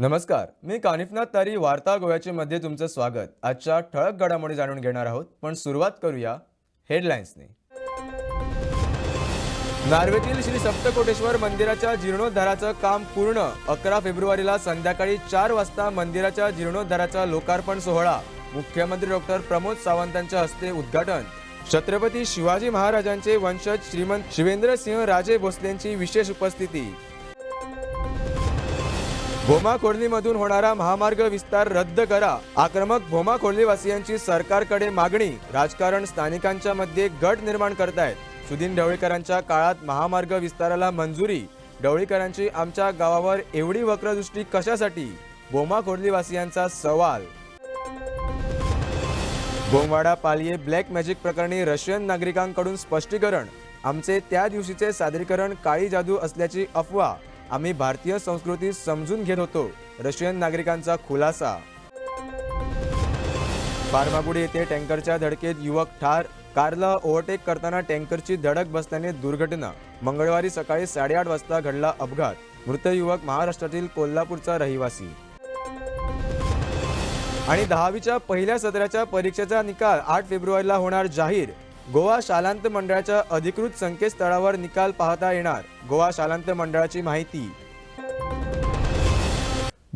नमस्कार मी कानिफनाथ तारी वार्ता गोव्याचे मध्ये तुमचं स्वागत. आजच्या ठळक घडामोडी जाणून घेणार आहोत पण सुरुवात करूया हेडलाईन्सने नार्वेतील श्री सप्तकोटेश्वर मंदिराच्या जीर्णोद्धाराचं काम पूर्ण. अकरा फेब्रुवारीला संध्याकाळी चार वाजता मंदिराच्या जीर्णोद्धाराचा लोकार्पण सोहळा. मुख्यमंत्री डॉक्टर प्रमोद सावंतांच्या हस्ते उद्घाटन. छत्रपती शिवाजी महाराजांचे वंशज श्रीमंत शिवेंद्रसिंह राजे भोसलेंची विशेष उपस्थिती. भोमा खोर्लीमधून होणारा महामार्ग विस्तार रद्द करा. आक्रमक भोमा खोर्लीवासियांची सरकारकडे मागणी. राजकारण स्थानिकांच्या मध्ये गट निर्माण करतायत. सुदीन ढवळीकरांच्या काळात महामार्ग विस्ताराला मंजुरी. ढवळीकरांची आमच्या गावावर एवढी वक्रदृष्टी कशासाठी? भोमा खोर्लीवासियांचा सवाल. बोमवाडा पालिये ब्लॅक मॅजिक प्रकरणी रशियन नागरिकांकडून स्पष्टीकरण. आमचे त्या दिवशीचे सादरीकरण काळी जादू असल्याची अफवा. आम्ही भारतीय संस्कृती समजून घेत होतो. रशियन नागरिकांचा खुलासा. बारमागुडी येथे टँकरच्या धडकेत युवक ठार कारला ओव्हरटेक करताना टँकरची धडक बसल्याने दुर्घटना. मंगळवारी सकाळी साडेआठ वाजता घडला अपघात. मृत युवक महाराष्ट्रातील कोल्हापूरचा रहिवासी. आणि दहावीच्या पहिल्या सत्राच्या परीक्षेचा निकाल आठ फेब्रुवारीला होणार जाहीर. गोवा शालांत मंडळाच्या अधिकृत संकेतस्थळावर निकाल पाहता येणार. गोवा शालांत मंडळाची माहिती.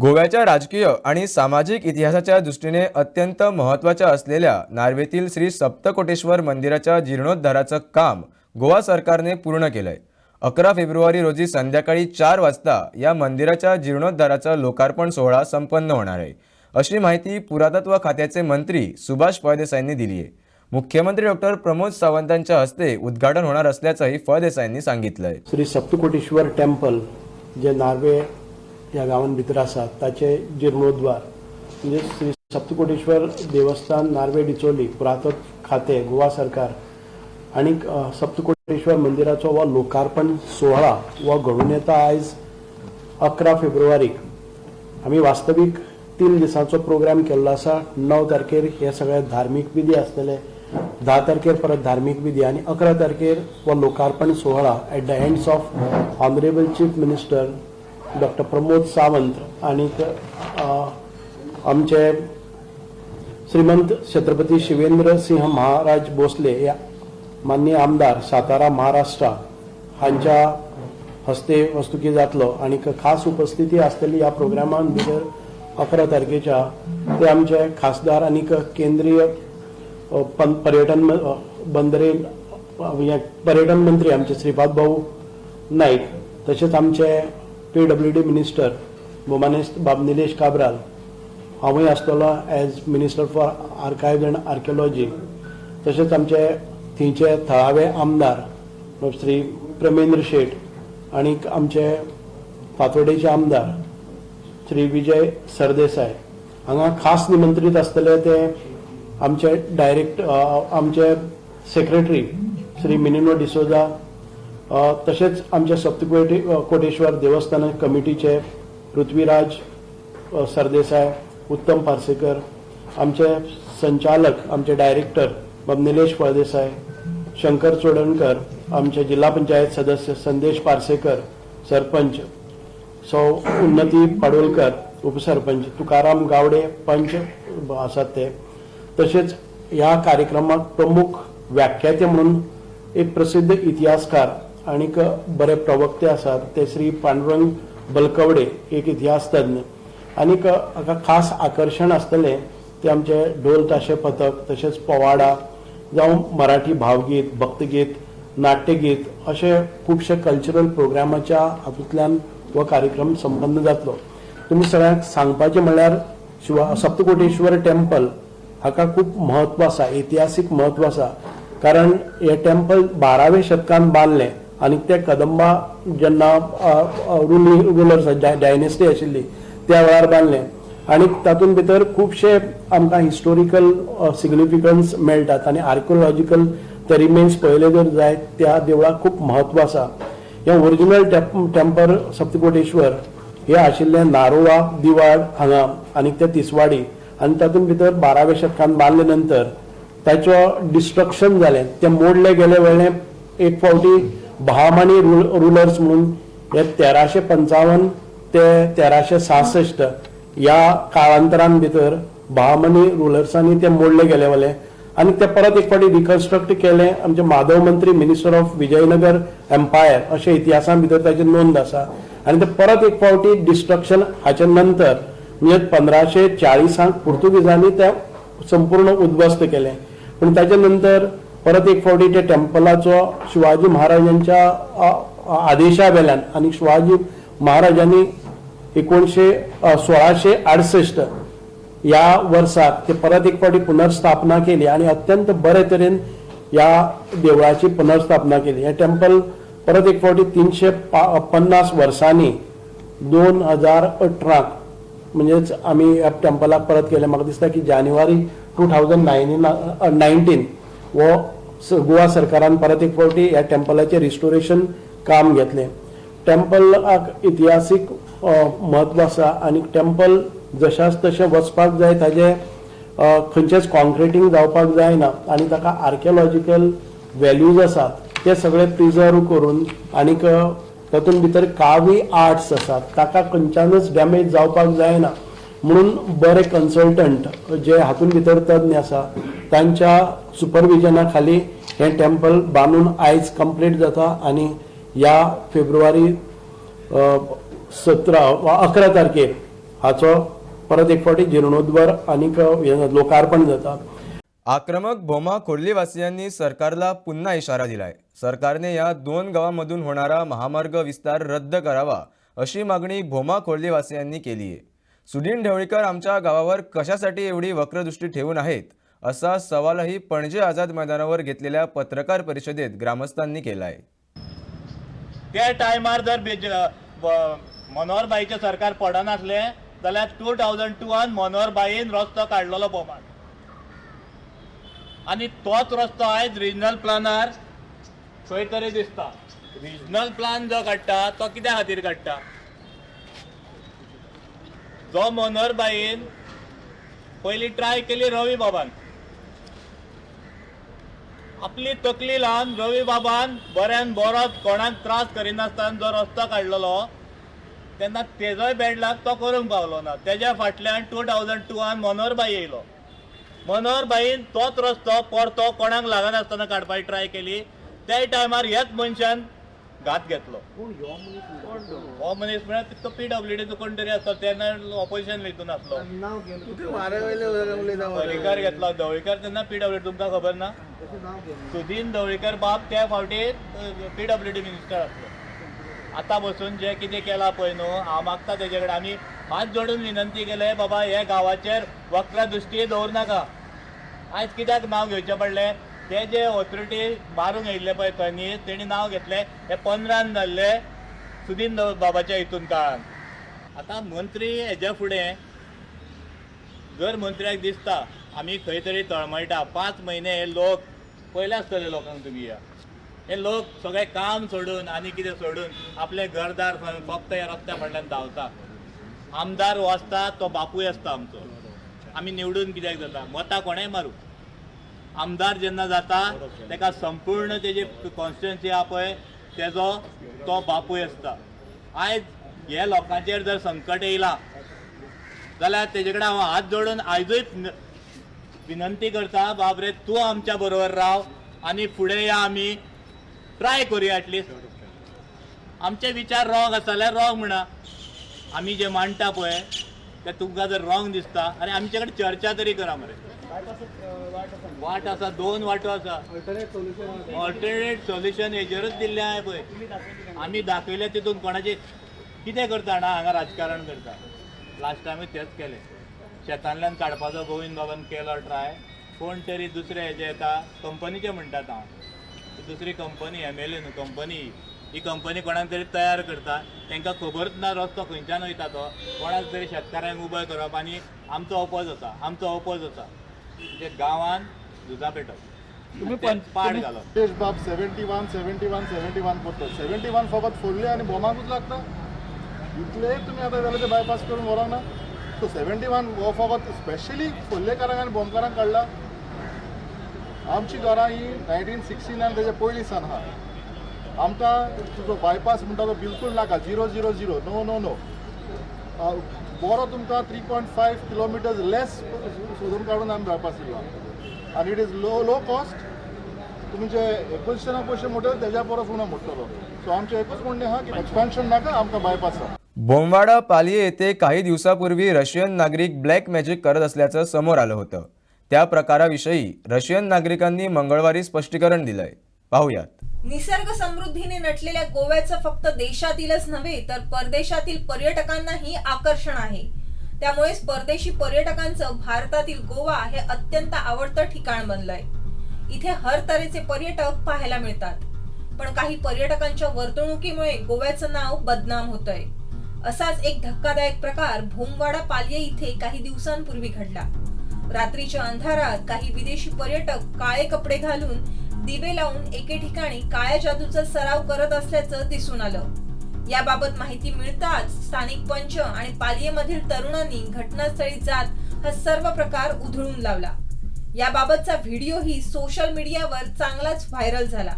गोव्याच्या राजकीय आणि सामाजिक इतिहासाच्या दृष्टीने अत्यंत महत्त्वाच्या असलेल्या नार्वेतील श्री सप्तकोटेश्वर मंदिराच्या जीर्णोद्धाराचं काम गोवा सरकारने पूर्ण केलंय. अकरा फेब्रुवारी रोजी संध्याकाळी चार वाजता या मंदिराच्या जीर्णोद्धाराचा लोकार्पण सोहळा संपन्न होणार आहे. अशी माहिती पुरातत्व खात्याचे मंत्री सुभाष फळदेसाईंनी दिली आहे मुख्यमंत्री डॉक्टर प्रमोद सावंतांच्या हस्ते उद्घाटन होणार असल्याचंही फळदेसाईंनी सांगितलंय. श्री सप्तकोटेश्वर टेम्पल जे नार्वे ह्या गांवांत भितर आसा ताचे जिर्णोद्वार म्हणजे श्री सप्तकोटेश्वर देवस्थान नार्वे डिचोली पुरातत्व खाते गोवा सरकार आनीक सप्तकोटेश्वर मंदिराचो हो लोकार्पण सोहळा हो घडून येता आयज अकरा फेब्रुवारीक आमी वास्तवीक तीन दिसांचो प्रोग्राम केल्लो आसा णव तारखेर हे सगळे धार्मीक विधी आसतले धा तारखेर परत धार्मीक विधी आनी अकरा तारखेर हो लोकार्पण सोहळा at the hands of honourable chief minister doctor Pramod Sawant आनीक आमचे श्रीमंत छत्रपती शिवेंद्र सिंह महाराज भोसले हे माननीय आमदार सातारा महाराष्ट्र हांच्या हस्ते वस्तुकी जातलो आणि खास उपस्थिती आसतली ह्या प्रोग्रामान भितर अकरा तारखेच्या ते आमचे खासदार आणि केंद्रीय पर्यटन बंदरे पर्यटन मंत्री आमचे श्रीपाद भाऊ नाईक तसेच आमचे पी डब्ल्यू डी मिनिस्टर भोमानेश बाब निलेश काब्राल हांवूय आसतलो as minister for archives and archaeology तशेंच आमचे थंयचे थळावे आमदार श्री प्रमेंद्र शेट आनीक आमचे फातोडेचे आमदार श्री विजय सरदेसाय हांगा खास निमंत्रीत आसतले ते आमचे डायरेक्ट आमचे सेक्रेटरी श्री मिनिनो डिसोजा तसेच तशेंच आमचे सप्तकोटे कोटेश्वर देवस्थान कमिटीचे पृथ्वीराज सरदेसाय उत्तम पार्सेकर आमचे संचालक आमचे डायरेक्टर बाब निलेश फळदेसाय शंकर चोडणकर आमचे जिल्हा पंचायत सदस्य संदेश पार्सेकर सरपंच सौ उन्नती पाडोलकर उपसरपंच तुकाराम गावडे पंच आसात ते. तसेच ह्या कार्यक्रमाक प्रमुख व्याख्याते म्हणून एक प्रसिद्ध इतिहासकार आणि बरे प्रवक्ते आसात ते श्री पांडुरंग बलकवडे एक इतिहास तज्ञ. आनीक हाका खास आकर्शण आसतलें ते आमचे ढोल ताशे पथक तशेंच पोवाडा जावं मराठी भावगीत भक्तगीत नाट्यगीत अशे खुबशे कल्चरल प्रोग्रामाच्या हातूंतल्यान हो कार्यक्रम संपन्न जातलो. तुमी सगळ्यांक सांगपाचें म्हणल्यार शिवा सप्तकोटेश्वर टेम्पल हाका खूब म्हत्व आसा इतिहासीक म्हत्व आसा कारण हे टेम्पल बारावे शतकांत बांदलें आनी ते कदंबा जेन्ना रुली रुलर्स डायनेस्टी आशिल्ली त्या वेळार बांदलें आनी तातूंत भितर खुबशे आमकां हिस्टोरिकल सिग्निफिकन्स मेळटात आनी आर्कियोलॉजिकल ते रिमेन्स पळयले जर जायत त्या देवळाक खूब म्हत्व आसा हे ओरिजिनल टेम्पल सप्तकोटेश्वर हे आशिल्ले नारोवा दिवाड हांगा आनी ते तिसवाडी आनी तातूंत भितर बाराव्या शतकांत बांदले नंतर ताचो डिस्ट्रक्शन जालें ते मोडले गेलें वेळें एक फावटी बहामानी रुलर्स म्हणून हे तेराशे पंचावन्न ते तेराशे सहासष्ट या काळांतरान भितर बहामनी रुलर्सांनी ते मोडले गेले वले. आणि ते परत एक फावटी रिकन्स्ट्रक्ट केले. आमचे माधव मंत्री मिनिस्टर ऑफ विजयनगर एम्पायर अशें इतिहासां भितर ताची नोंद आसा आणि ते परत एक फावटी डिस्ट्रक्शन हाचे नंतर म्हणजे पंधराशे चाळीसांक पुर्तुगीजांनी त्या संपूर्ण उद्ध्वस्त केले. पण ताच्या नंतर परत एक फावटी त्या टेम्पलाचो शिवाजी महाराजांच्या आदेशा वेल्यान आणि शिवाजी महाराजांनी एकोणशे सोळाशे अडसष्ट या वर्साक ते परत एक फावटी पुनर्स्थापना केली आणि अत्यंत बरे तरेन या देवळाची पुनर्स्थापना केली. हे टेम्पल परत एक फावटी तीनशे पन्नास वर्सांनी दोन हजार अठराक म्हणजेच आम्ही ह्या टेम्पलाक परत केले म्हाका दिसता की जानेवारी टू थावजंड नायनीन नायन्टीन हो गोवा सरकारान परत एक फावटी ह्या टेम्पलाचे रिस्टोरेशन काम घेतले. टेम्पलाक इतिहासीक म्हत्व महत्त्व आसा आणि टेम्पल जशाच तशें वचपाक जाय ताजे खंयचेच कॉन्क्रिटींग जावपाक जायना आणि ताका आर्कियोलॉजिकल व्हॅल्यूज आसात ते सगळे प्रिजर्व करून आनीक तातूंत भितर कावी आर्ट्स आसात ताका खंयच्यानच डॅमेज जावपाक जायना. म्हणून बरे कन्सल्टंट जे हातून भितर तज्ञ आसा तांच्या सुपरविजना खाली हे टेम्पल बांदून आयज कंप्लीट जाता आनी ह्या फेब्रुवारी सतरा वा अकरा तारखेर हाचो परत एक फावटी जिर्णोद्वार आनीक लोकार्पण जाता. आक्रमक भोमा खोर्लीवासियांनी सरकारला पुन्हा इशारा दिलाय. सरकारने या दोन गावांमधून होणारा महामार्ग विस्तार रद्द करावा अशी मागणी भोमा खोर्लीवासियांनी केली आहे. सुदीन ढवळीकर आमच्या गावावर कशासाठी एवढी वक्रदृष्टी ठेवून आहेत असा सवालही पणजे आझाद मैदानावर घेतलेल्या पत्रकार परिषदेत ग्रामस्थांनी केला आहे त्या टायमार जर बेज- मनोहरबाईचें सरकार पडनासलें जाल्यार टू थावजंड टुवान मनोहरबाईन रस्तो काडलेलो भोमान. आनी तोच रस्तो आयज रिजनल प्लानार खंय तरी दिसता. रिजनल प्लान जो काडटा तो कित्या खातीर काडटा? जो मनोहरबाईन पयलीं ट्राय केली रवी बाबान. आपली तकली लावन रवी बाबान बऱ्यान बरो कोणाक त्रास करिनासतना जो रस्तो काडलेलो तेन्ना तेजोय बॅड लाग तो करूंक पावलो ना. तेज्या फाटल्यान टू थावजंड टुवान मनोहरबाई येयलो. मनोहरबाईन तोच रस्तो परतो कोणाक लागनासतना काडपाची ट्राय केली. त्या टायमार ह्याच मनशान घात घेतलो. हो मनीस म्हळ्यार तो? पी डब्ल्यू डीचो कोण तरी आसलो तेन्ना ऑपोजिशन हितून आसलो ढवळीकर घेतलो ढवळीकर तेन्ना पी डब्ल्यू तुमकां खबर ना? सुदीन ढवळीकर बाब त्या फावटी पी डब्ल्यू डी मिनिस्टर आसलो आतां बसून जे कितें केलां पळय न्हू हांव मागता तेजे कडेन आमी हात जोडून विनंती केले बाबा हे गांवाचेर वक्र दृश्टी दवर नाका. आयज कित्याक नांव घेवचें पडलें? ते जे ऑथॉरिटी मारूंक येयल्ले पळय खंय तेणी नांव घेतलें हे पंदरान जाल्ले सुदीन बाबाच्या हितून काळान. आतां मंत्री हेज्या फुडें जर मंत्र्याक दिसता आमी खंय तरी तळमळटा. पांच म्हयने हे लोक पयले आसतले लोकांक तुमी या. हे लोक सगळें काम सोडून आनी कितें सोडून आपले घरदार फक्त ह्या रस्त्या फाटल्यान धांवता. आमदार वाचता तो बापूय आसता आमचो. आमी निवडून कित्याक जाता मतां कोणेंय मारूं? आमदार जेन्ना जाता तेका संपूर्ण तेजी कॉन्स्टिट्युएन्सी आहा पळय तेजो तो बापूय आसता आयज हे लोकांचेर जर संकट येयलां जाल्यार तेजे कडेन हांव हात जोडून आयजूय विनंती करता बाबरे तूं आमच्या बरोबर राव आनी फुडें या आमी ट्राय करूया एटलिस्ट आमचे विचार रॉंग आसा जाल्यार रॉंग म्हणा. आमी जे मांडटा पळय ते तुमकां जर रॉंग दिसता आनी आमचे कडेन चर्चा तरी करा मरे. वाट आसा दोन वाटो आसा ऑल्टरनेट सोल्युशन हेजेरूच दिल्लें हांवें पळय. आमी दाखयले तितून कोणाचे कितें करता जाणा हांगा राजकारण करता. लास्ट टायमूय तेंच केलें. शेतांतल्यान काडपाचो गोविंद बाबान केलो ट्राय. कोण तरी दुसरे हेजे येता कंपनीचे म्हणटात हांव. दुसरी कंपनी एम एल ए न्हू कंपनी. ही कंपनी कोणाक तरी तयार करता तांकां खबरच ना रस्तो खंयच्यान वयता तो कोणाक तरी शेतकाऱ्यांक उबय करप आनी आमचो ओपोज आसा आमचो ओपोज आसा म्हणजे गांवान झुजा पेटप. तुम्ही पाड घालप. सुरेश बाब seventy one seventy one seventy one करतो सेव्हन्टी वन फकत फोडले आणि बोमाकूच लागता इतले तुम्ही आता जाल्यार ते बायपास करून व्हरोंक ना? सो सेव्हन्टी वन हो फकत स्पेशली फोल्लेकारांक आनी बोमकारांक काडला आमची घरां ही नायन्टीन सिक्स्टी नायन तेजे पयलीं सान आहा आमकां तुजो बायपास म्हणटा तो बिलकूल नाका. Zero zero zero no no no बरो तुमकां three point five kilometres less सोदून काडून आमी बायपास दिला आनी it is low low cost तुमचे एकोणशे पयशे मोठे तेज्या परस उणो मोडटलो सो आमचें एकूच म्हणणें आहा की एक्सपेन्शन नाका आमकां बायपास बोमवाडा पालये येथे काही दिवसापूर्वी रशियन नागरिक ब्लॅक मॅजिक करत असल्याचं समोर आलं होतं. त्या प्रकाराविषयी रशियन नागरिकांनी मंगळवारी स्पष्टीकरण दिलंय. पाहूयात. निसर्ग समृद्धीने नटलेल्या गोव्याचं फक्त देशातीलच नव्हे तर परदेशातील पर्यटकांनाही आकर्षण आहे. त्यामुळेच परदेशी पर्यटकांचं भारतातील गोवा हे अत्यंत आवडतं ठिकाण बनलंय. इथे हर तऱ्हेचे पर्यटक पाहायला मिळतात. पण काही पर्यटकांच्या वर्तणुकीमुळे गोव्याचं नाव बदनाम होतंय. असाच एक धक्कादायक प्रकार भोमवाडा पालये इथे काही दिवसांपूर्वी घडला. रात्रीच्या अंधारात काही विदेशी पर्यटक काळे कपडे घालून दिवे लावून एके ठिकाणी काळ्या जादूचा सराव करत असल्याचं दिसून आलं. याबाबत माहिती मिळताच स्थानिक पंच आणि पालियेमधील तरुणांनी घटनास्थळी जात हा सर्व प्रकार उधळून लावला. याबाबतचा व्हिडिओही सोशल मीडियावर चांगलाच व्हायरल झाला.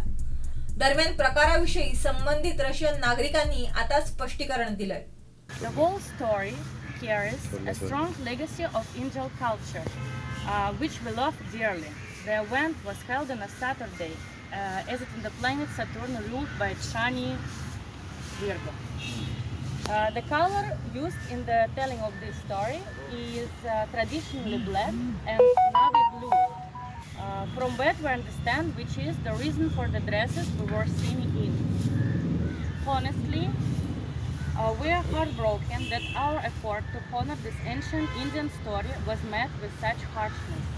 दरम्यान प्रकाराविषयी संबंधित रशियन नागरिकांनी आता स्पष्टीकरण दिलंय. The whole story carries a strong legacy of Indian culture, uh, which we love dearly. The event was held on a Saturday, uh, as it in the planet Saturn ruled by Shani Virgo. Uh, the color used in the telling of this story is uh, traditionally black and navy blue. Uh, from that we understand which is the reason for the dresses we were seen in. Honestly, uh, we are heartbroken that our effort to honor this ancient Indian story was met with such harshness.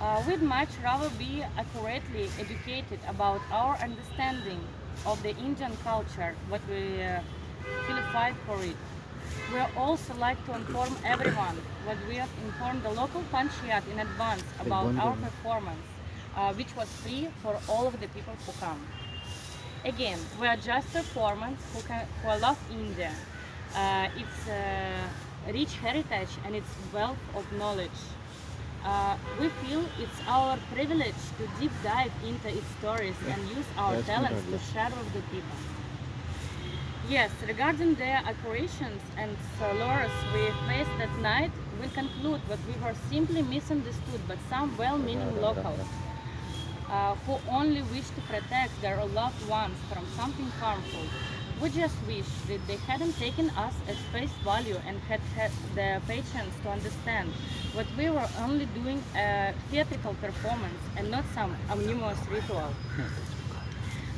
Uh, we'd much rather be accurately educated about our understanding of the Indian culture, what we uh, feel fight for it. We also like to inform everyone what we have informed the local panchayat in advance about our performance, uh, which was free for all of the people who come. Again, we are just performers who, can, who love India, uh, its a rich heritage and its wealth of knowledge. Uh, we feel it's our privilege to deep dive into its stories and use our talents to share with the people. Yes, regarding the accurations and lures we faced that night, we conclude that we were simply misunderstood by some well-meaning locals uh, who only wish to protect their loved ones from something harmful. We just wish that they hadn't taken us at face value and had had the patience to understand that we were only doing a theatrical performance and not some omnibus ritual.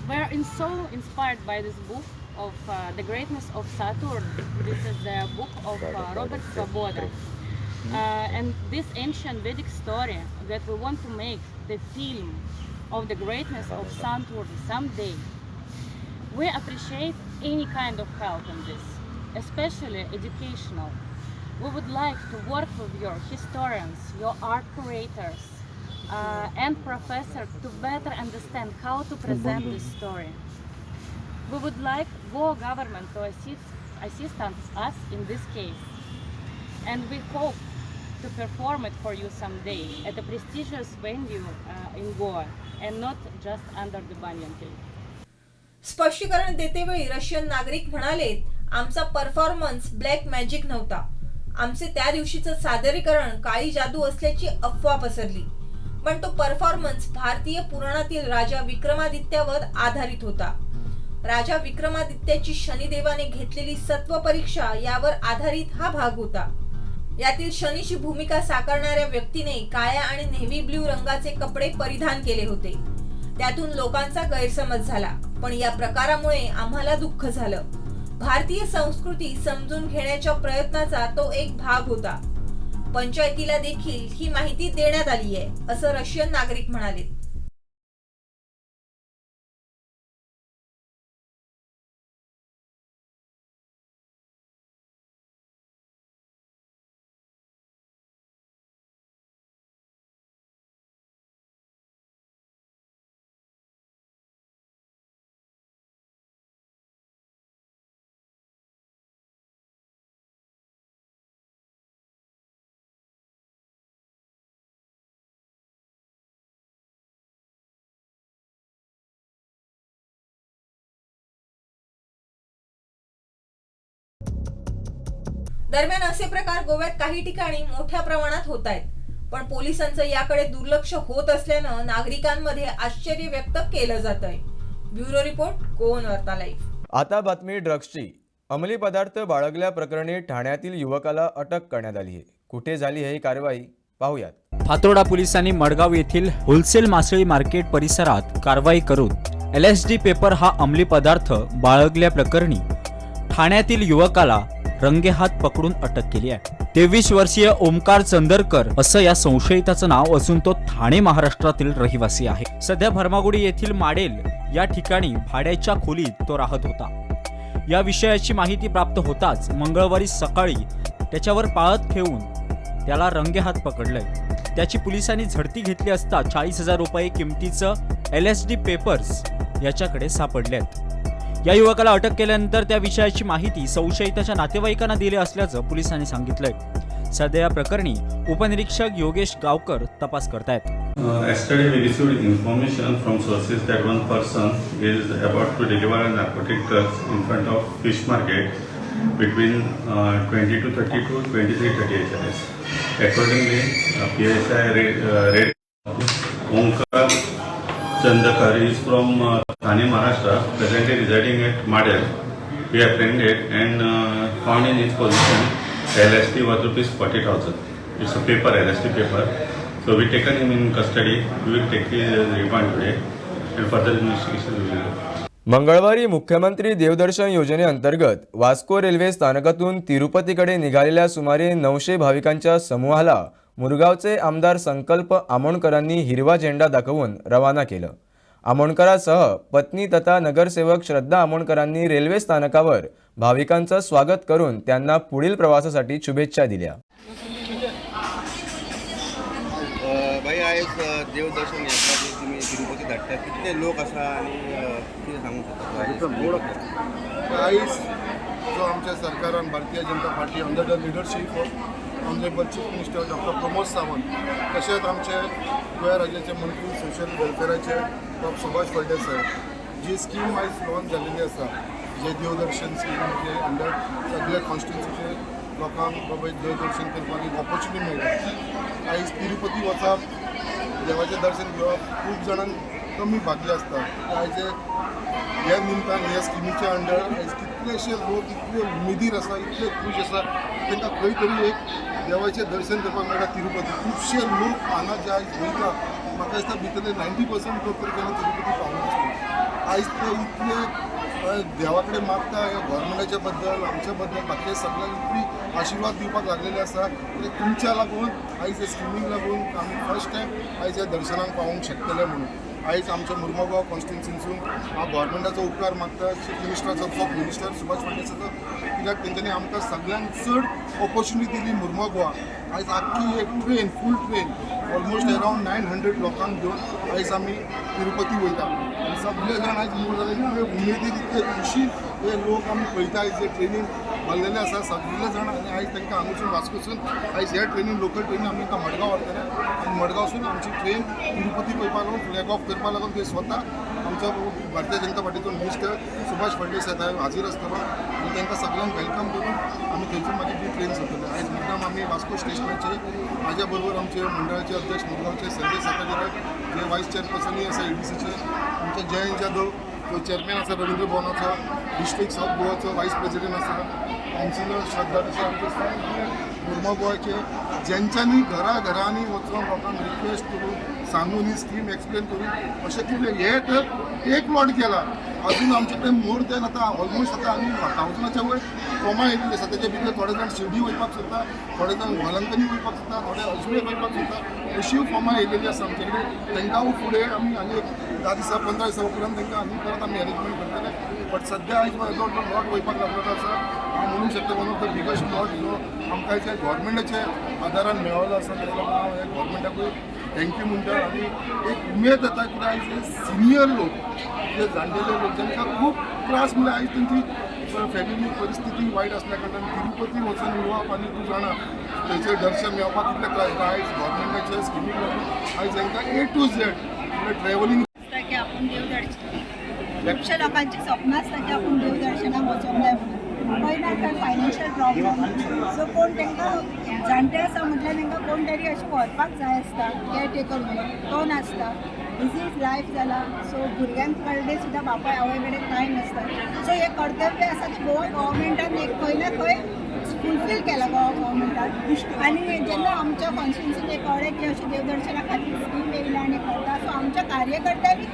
We are in so inspired by this book of uh, the greatness of Saturn. This is the book of uh, Robert Svoboda. Uh, and this ancient Vedic story that we want to make the film of the greatness of Saturn someday. We appreciate any kind of help in this, especially educational. We would like to work with your historians, your art curators, uh, and professors to better understand how to present this story. We would like Goa government to assist, assist us in this case. And we hope to perform it for you someday at a prestigious venue uh, in Goa and not just under the banyan tree. स्पष्टीकरण देतेवेळी Russian नागरिक म्हणालेत आमचा performance black magic नव्हता. आमचे त्या दिवशीचं सादरीकरण काळी जादू असल्याची अफवा पसरली. पण तो परफॉर्मन्स भारतीय पुराणातील राजा विक्रमादित्यावर आधारित होता. राजा विक्रमादित्याची शनिदेवाने घेतलेली सत्व परीक्षा यावर आधारित हा भाग होता. यातील शनीची भूमिका साकारणाऱ्या व्यक्तीने काळ्या आणि नेव्ही ब्ल्यू रंगाचे कपडे परिधान केले होते. त्यातून लोकांचा गैरसमज झाला. पण या प्रकारामुळे आम्हाला दुःख झालं. भारतीय संस्कृती समजून घेण्याच्या प्रयत्नाचा तो एक भाग होता. पंचायतीला देखील ही माहिती देण्यात आली आहे असं रशियन नागरिक म्हणाले दरम्यान असे प्रकार गोव्यात काही ठिकाणी मोठ्या प्रमाणात होत आहेत. पण पोलिसांचं याकडे दुर्लक्ष होत असल्यानं नागरिकांमध्ये आश्चर्य व्यक्त केलं जात आहे ब्युरो रिपोर्ट कोण वार्ता लाईव्ह आता बातमी ड्रग्सची. अंमली पदार्थ बाळगल्या प्रकरणी ठाण्यातील युवकाला अटक करण्यात आली आहे. कुठे झाली ही कारवाई? पाहूयात. फातोर्डा पोलिसांनी मडगाव येथील होलसेल मासळी मार्केट परिसरात कारवाई करून एल एस डी पेपर हा अंमली पदार्थ बाळगल्या प्रकरणी ठाण्यातील युवकाला रंगेहात पकडून अटक केली आहे. तेवीस वर्षीय ओमकार चंदरकर असं या संशयिताचं नाव असून तो ठाणे महाराष्ट्रातील रहिवासी आहे. सध्या भरमागुडी येथील माडेल या ठिकाणी भाड्याच्या खोलीत तो राहत होता. या विषयाची माहिती प्राप्त होताच मंगळवारी सकाळी त्याच्यावर पाळत ठेवून त्याला रंगेहात पकडलंय. त्याची पोलिसांनी झडती घेतली असता चाळीस हजार रुपये किमतीचं एल एस डी पेपर्स याच्याकडे सापडले आहेत या युवकाला अटक केल्यानंतर त्या विषयाची माहिती संशयिताच्या नातेवाईकांना दिली असल्याचं पोलिसांनी सांगितलंय. सध्या या प्रकरणी उपनिरीक्षक योगेश गावकर तपास करतायत. Yesterday we received information from sources that one person is about to deliver a narcotic thirty thirty Chandakar is from uh, Thane, Maharashtra, presently residing at Madel. We apprehended and uh, found in his possession LSD worth rupees 40,000. It's a paper, LSD paper. So we taken him in custody. We will take his remand today and further investigation we will do. मंगळवारी मुख्यमंत्री देवदर्शन योजनेअंतर्गत Vasco railway स्थानकातून तिरुपतीकडे निघालेल्या सुमारे नऊशे भाविकांच्या समूहाला मुरगावचे आमदार संकल्प आमोणकरांनी हिरवा झेंडा दाखवून रवाना केलं. आमोणकरासह पत्नी तथा नगरसेवक श्रद्धा आमोणकरांनी रेल्वे स्थानकावर भाविकांचं स्वागत करून त्यांना पुढील प्रवासासाठी शुभेच्छा दिल्या. अ, बाई आयज अ, देवदर्शन घेतला जे तुम्ही तिरुपती धाडटा कितले लोक आसा आनी अ, कितें सांगूंक शकता? आयज जो आमच्या सरकारान Bharatiya Janata Party under the leadership of honourable chief minister doctor Pramod Sawant तशेंच आमचे गोंय राज्याचे मंत्री सोशल वेलफेराचे डॉ सुभाष साहेब जी स्कीम आयज लॉन्च जाल्लेली आसा जे देवदर्शन स्कीम अंडर सगळे कॉन्स्टिट्युन्सीचे लोकांक बाबा देवदर्शन करपाक एक ऑपॉर्च्युनिटी मेळटा. आयज तिरुपती वचप देवाचें दर्शन घेवप खूब जाणांक कमी भाग्य आसता. आयज ह्या निमतान ह्या स्किमीच्या अंडर आयज कितलेशे लोक इतले उमेदीर आसा इतले खूश आसा तांकां खंय तरी एक देवाचें दर्शन करपाक मेळटा तिरुपती. खुबशे लोक हांगा जे आयज वयता म्हाका दिसता भितरले नायन्टी पर्संट लोक तरी केन्ना तिरुपती पावूंक नासले. आयज ते इतले देवा कडेन मागता ह्या गोवोरमेंटाच्या बद्दल आमच्या बद्दल बाकी सगळ्यांक इतली आशिर्वाद दिवपाक लागलेले आसा. ते तुमच्या लागून आयज ह्या स्किमीक लागून आमी फर्स्ट टायम आयज ह्या दर्शनाक पावूंक शकतले म्हणून. आयज आमच्या मुर्मगांव कॉन्स्टिट्युन्सीसून हांव गोवोरमेंटाचो उपकार मागता चीफ मिनिस्टराचो मिनिस्टर सुभाष फडणवीसाचो कित्याक तेंच्यांनी आमकां सगळ्यांत चड ऑपॉर्च्युनिटी दिली मुर्मगांवा. आयज आख्खी एक train full train almost around nine hundred लोकांक घेवन आयज आमी तिरुपती वयता आनी सगळे जाण आयज मूड जाले इतले उमेदीर इतले खुशी. हे लोक आमी पळयता आयज जे ट्रेनीन भरलेले आसा सगळे जाण आनी आयज तांकां हांगसून वास्कोसून आयज ह्या ट्रेनीन लोकल ट्रेनीन आमी तांकां मडगांव व्हरतले आनी मडगांवसून आमची ट्रेन तिरुपती वयपाक लागून फ्लॅग ऑफ करपाक लागून ते स्वता आमचो भारतीय जनता पार्टीचो मिनिस्टर सुभाष फडणवीस येता हाजीर आसतलो आनी तांकां सगळ्यांक वेलकम करून आमी थंयसून मागीर ती ट्रेन सोडटले आयज मुद्दाम आमी वास्को स्टेशनाचेर म्हाज्या बरोबर आमचे मंडळाचे अध्यक्ष मुरगांवचे संजय सातागेकर जे वायस चेअरपर्सनूय आसा ए डी सीचे आमचे जयंत जाधव तो चेअरमॅन आसा रवींद्र भवनाचो डिस्ट्रिक्ट साऊथ गोवाचो वायस प्रेसिडेंट आसा कावन्सिलर श्रद्धा तशें आमचे मुर्मा गोवाचे घरा घरांनी वचून लोकांक रिक्वेस्ट करून सांगून ही स्कीम एक्सप्लेन करून अशें कितें हे तर एक लॉट केला. अजून आमचे कडेन मोर देन आतां ऑलमोस्ट आतां आमी थावजंडाच्या वयर कोमा येयल्ली आसा तेजे भितर थोडे जाण शिर्डी वयपाक सोदता थोडे जाण वलंकनी वयपाक सोदता थोडे अजमेर वचपाक सोदता अशीं फॉर्मां येयलेलीं आसा आमचे कडेन तांकां फुडें आमी आनी एक धा दिसा पंदरा दिसा उपरांत तांकां आनी परत आमी अरेंजमेंट करतले बट सद्या आयज लॉट वयपाक लागलेलो आसा म्हणूंक शकता one of the biggest lot जो आमकां हेचे गोवोरमेंटाचे आदारान मेळ्ळो आसा ताका लागून हांव ह्या गोवोरमेंटाकूय थँक्यू म्हणटा आनी एक उमेद जाता की आयज हे सिनियर लोक जे जाणटेले लोक जांकां खूब त्रास म्हणजे आयज तेंची फॅमिली परिस्थिती वायट असल्या कारणान तिरुपती वचून येवप आनी तूं जाणा थंयचें दर्शन मेळपाक कितले त्रास जाता आयज गोवोरमेंटाचे स्किमीक लागून आयज तांकां ए टू झेड म्हणजे ट्रॅव्हलिंग आसता खुबशे लोकांची स्वप्न आसता की आपण देवदर्शनाक वचोंक जाय म्हणून. खंय ना फायनान्शियल प्रॉब्लम सो कोण तांकां जाणटे आसा म्हटल्यार तांकां कोण तरी अशें व्हरपाक जाय आसता केअर टेकर म्हणून तो नासता इज लायफ जाला सो भुरग्यां कळडे सुद्दां बापाय आवय कडेन टायम नासता. सो हें कर्तव्य आसा की गोवा गव्हर्मेंटान एक खंय ना खंय फुलफील केला गोवा गव्हर्मेंटान आनी जेन्ना आमच्या कॉन्स्टिट्युन्सीन एक कळ्ळें की अशें देवदर्शना खातीर स्कीम येयल्या आनी करता सो आमच्या कार्यकर्त्यांनी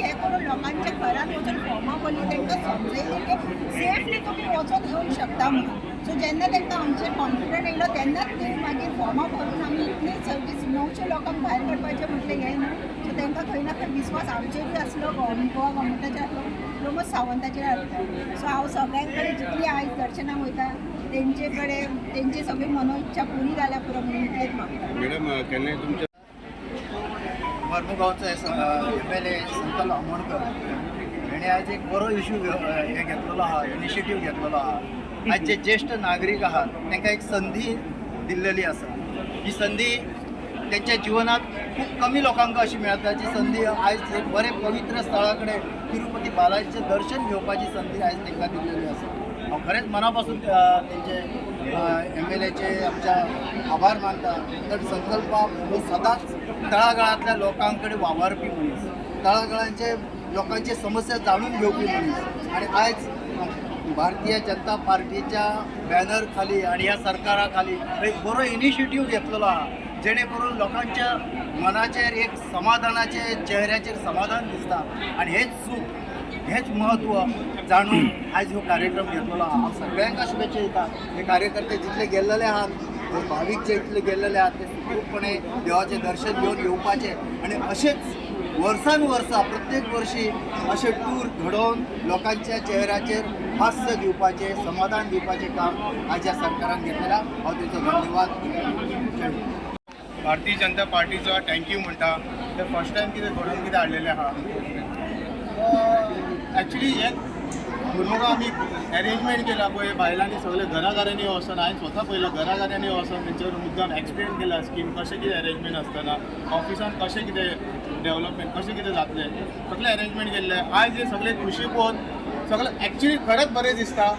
तितकेच करून लोकांच्या घरात वचून फॉर्मा भरली तांकां की सेफली तुमी वचून येवंक शकता म्हणून. सो जेन्ना तांकां आमचेर कॉन्फिडंट येयलो तेन्नाच ते मागीर फॉर्मा भरून आमी इतली सर्वीस णवशे लोकांक भायर काडपाचें म्हटलें हें न्हू सो तांकां खंय ना खंय विस्वास आमचेर बी आसलो गोवा गव्हर्मेंटाचेर आसलो प्रमोद सावंताचेर आसलो सो हांव सगळ्यां कडेन जितली आयज दर्शनाक वयता तेंचे कडेन तेंची सगळी मनोइच्छा पुरी जाल्या पुरो म्हणून इतलेंच मागता मॅडम केन्नाय तुमच्या मर्मुगांवचो एम एल ए संकल आमोणकर यांनी आयज एक बरो इश्यू हे घेतलेलो आहा इनिशिएटीव घेतलेलो आहा आयज जे ज्येश्ठ नागरीक आहात तांकां एक संधी दिल्लेली आसा ही संधी त्यांच्या जीवनात खूप कमी लोकांक अशी मेळटा जी संधी आयज बरे पवित्र स्थळा कडेन तिरुपती बालाजीचें दर्शन घेवपाची संधी आयज तांकां दिल्लेली आसा खरेंच मना पासून तेंचे एम एल एचे आमच्या आभार मानतात. तर संकल्प हो सदांच तळागाळांतल्या लोकां कडेन वावरपी मनीस तळागाळांचे लोकांचे समस्या जाणून घेवपी मनीस आनी आयज भारतीय जनता पार्टीच्या बॅनर खाली आणि या सरकारा खाली एक बरो इनिशिएटीव घेतलेलो आहा जेणे करून लोकांच्या मनाचेर एक समाधानाचे चेहऱ्याचेर समाधान दिसता. आणि हेच सूख हेच महत्त्व जाणून आयज हो कार्यक्रम घेतलेलो आहा. हांव सगळ्यांक शुभेच्छा दिता. हे कार्यकर्ते जितले गेल्लेले आहात भावीक जे इतले गेल्लेले आहात ते सुखरूपपणे देवाचें दर्शन घेवन येवपाचे आणि अशेच वर्सान वर्सा प्रत्येक वर्षी असे टूर घडोवन लोकांच्या चेहऱ्याचेर हास्य दिवपाचे समाधान दिवपाचे काम आज या सरकारान घेतलेला हांव तेचो धन्यवाद. भारतीय जनता पार्टीचो थँक्यू म्हणटा ते फर्स्ट टायम कितें घडोवन कितें हाडलेलें आहा एक्चुली हे गुरमुगा आमी अरेंजमेंट केला पळय बायलांनी सगळे घराघरांनी वचून हांवें स्वता पयलां घराघरांनी वचून तेंचेर मुद्दाम एक्सप्लेन केला. स्कीम कशें कितें अरेंजमेंट आसतना ऑफिसान कशें कितें डेव्हलपमेंट कशें कितें जातलें. सगळें अरेंजमेंट केल्लें. आयज हे सगळे खुशी पळोवन सगळें एक्चुली खरेंच बरें दिसता.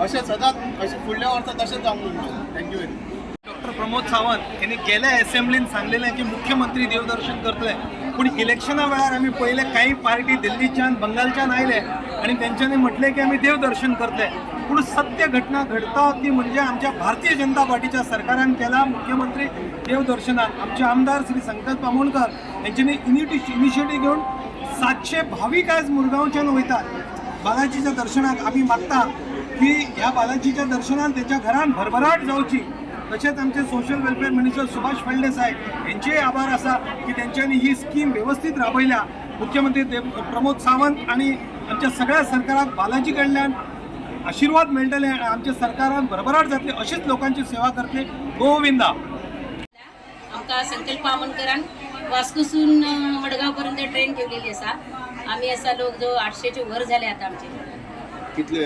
अशें सदांच अशें फुडल्या वर्सा तशेंच जावंक thank you very much doctor Pramod Sawant यांनी गेल्या असेंब्लीन सांगलेलें की मुख्यमंत्री देवदर्शन करतले पूण इलेक्शना वेळार आमी पहिले काही पार्टी दिल्लीच्यान बंगालच्यान आयले आणि त्यांच्यानी म्हटले की आम्ही देवदर्शन करतले पूण सत्य घटना घडता ती म्हणजे आमच्या भारतीय जनता पार्टीच्या सरकारान केला मुख्यमंत्री देवदर्शनात आमचे आमदार श्री संकल्प आमोणकर यांच्यानी इनिटी इनिशिएटीव घेऊन सातशे भाविक आज मुरगावच्यान वयतात बालाजीच्या दर्शनाक आम्ही मागता की ह्या बालाजीच्या दर्शनान त्यांच्या घरान भरभराट जावची तशेंच आमचे social welfare minister Subhash Phaldesai यांचेय आभार असा की त्यांच्यानी ही स्कीम व्यवस्थित राबयल्या मुख्यमंत्री देव प्रमोद सावंत आणि आमच्या सगळ्या सरकारात बालाजी कडल्यान आशीर्वाद मेळटले आणि आमच्या सरकारान भरभराट जातली अशीच लोकांची सेवा करतले गोविंदा. आमकां संकल्प आमोणकरान वास्कोसून मडगांव पर्यंत ट्रेन ठेवलेली आसा आम्ही असा लोक जो आठशेचे वर झाले आता आमचे. कितले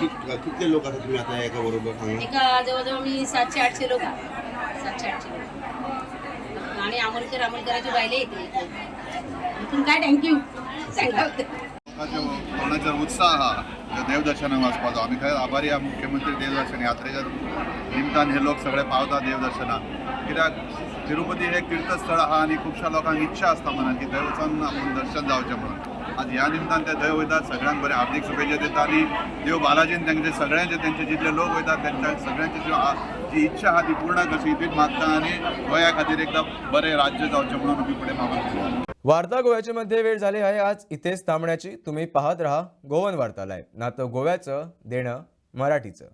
कित- कितले लोक आसा तुमी आतां एका बरोबर हांगा एका जवळजवळ मी सातशे आठशे लोक आहा. सातशे आठशे लोक. आणि आमोणकर आमोणकराची बायले येते. इथून काय थँक्यू सांगा. कोणाचो उत्साह आहा देवदर्शनाक वचपाचो आमी खंय आभारी आहा मुख्यमंत्री देवदर्शन यात्रेच्या निमतान हे लोक सगळे पावतात देवदर्शनाक कित्याक तिरुपती हे तीर्थस्थळ आहा आनी खुबश्या लोकांक इच्छा आसता मनान की थंय वचून आपूण दर्शन जावचें म्हणून. आज ह्या निमतान ते थंय वयतात सगळ्यांक बरे हार्दिक शुभेच्छा दिता आनी देव बालाजीन तांचे सगळ्यांचे त्यांचे जितले लोक वयतात त्यांच्या सगळ्यांची जी जी इच्छा आहा ती पूर्ण कशी इतूच मागता आनी गोंया खातीर एकदा बरें राज्य जावचें म्हणून आमी फुडें मागून वार्ता गोव्याची मध्ये वेळ झाली आहे आज इथेच थांबण्याची. तुम्ही पाहत राहा गोवन वार्तालाय. ना नातं गोव्याचं देणं मराठीचं.